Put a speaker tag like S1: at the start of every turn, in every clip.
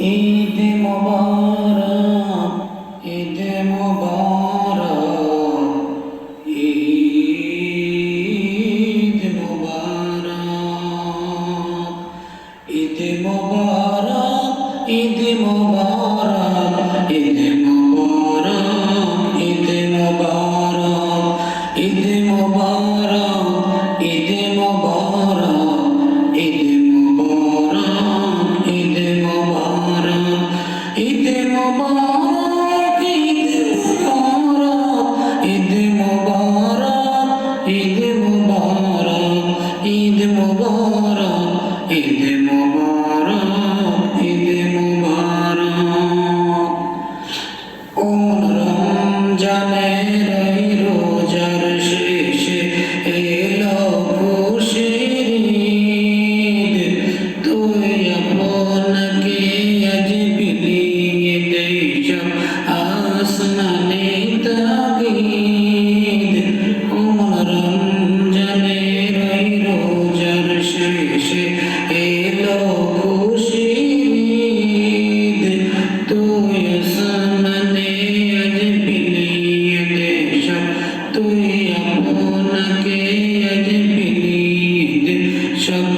S1: ঈদ মোবারক ঈদ মোবারক। ঈদ মুবারক ঈদ মুবারক ঈদ মুবারক। ও রমজানের এই রোজার শেষে এলো খুশির ঈদ। তুই আপনাকে আজ বিলিয়ে দেশ আসনা Shalom.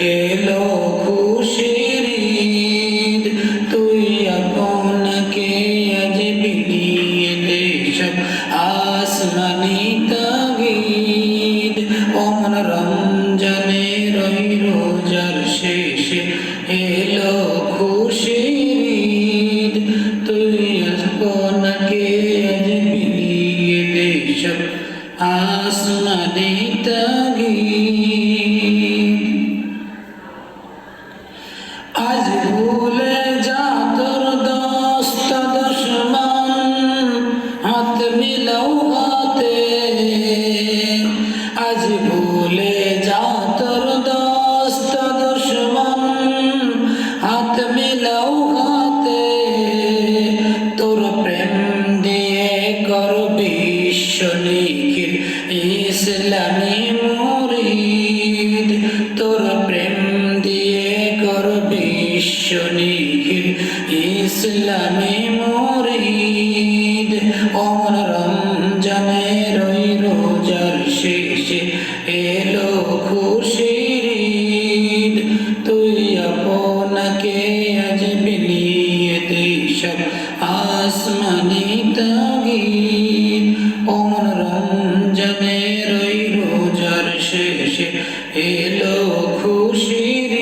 S1: এলো খুশির তুই আপনাকে আজ বিলিয়ে দেশব আসমানি তাগিদ। অমন রমজানে রই রোজার শেষে এলো খুশির তুই আপনাকে আজ বিলিয়ে দেশব আসমানি তাগিদ। Love me এলো খুশির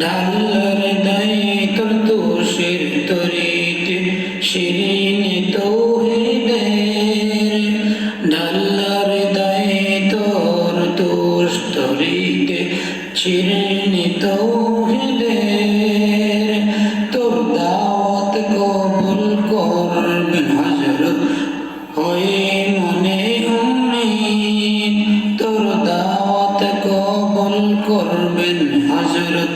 S1: ঢালার দায় তোর দোষের তরিত শিরিন করবেন হজরত।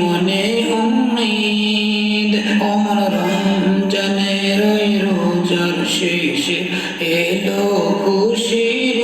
S1: মনে উম্মিদ অমর রমজানের রোজার শেষে এলো খুশির